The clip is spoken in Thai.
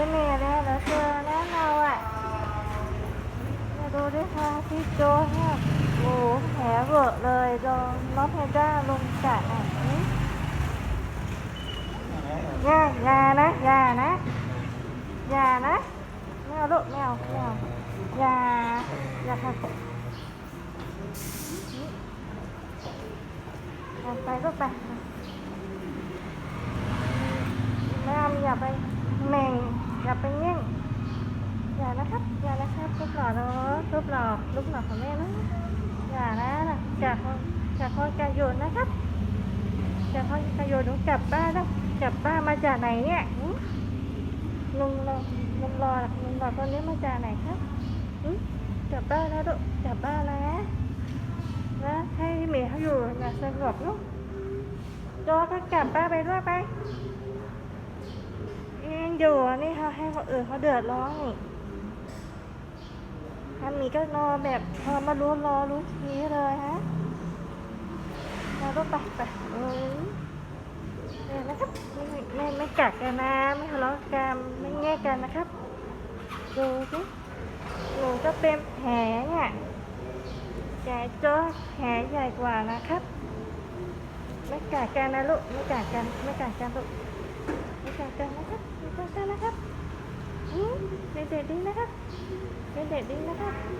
เป็นเมย์แล้วเราเจอแล้วเราอะมาดูด้วยค่ะพี่โจเนี่ยโอ้แผลเวอะเลยโดนน้องเพด้าลงกัดอะอย่าอย่านะอย่านะอย่านะไม่เอาลูกไม่เอาไม่เอย่าอย่าค่ะไปลูกไปไม่อาอย่าไปแม่ง อย่าไปเงี้ยงอย่านะครับอย่านะครับลูกหล่อเนาะลูกหล่อลูกหล่อของแม่นะอย่านะนะจากจากคนการโยนนะครับจากคนการโยนหนูกลับบ้านแล้วกลับบ้านมาจากไหนเนี่ยลุงรอลุงรอลุงรอคนนี้มาจากไหนครับหึกลับบ้านแล้วลูกกลับบ้านแล้วนะให้เมย์เขาอยู่นะสงบลูกโจก็กลับบ้านไปด้วยไปเองอยู่นี่เขาให้ คนอื่นเขาเดือดร้อนทำนี้ก็รอแบบพอมารู้รอรู้นี้เลยฮะมาลูกไปไปเออนี่นะครับไม่ไม่ไม่กัดกันนะไม่ทะเลาะกันไม่แง่กันนะครับดูสิหนูก็เป็นแผลเนี่ยแต่โจ้แผลใหญ่กว่านะครับ ไม่กัดกันนะลูกไม่กัดกันไม่กัดกันลูกไม่กัดกันนะครับไม่กัดกันนะครับ เด็ดเด็ดดีนะครับ เด็ดเดีนะครับ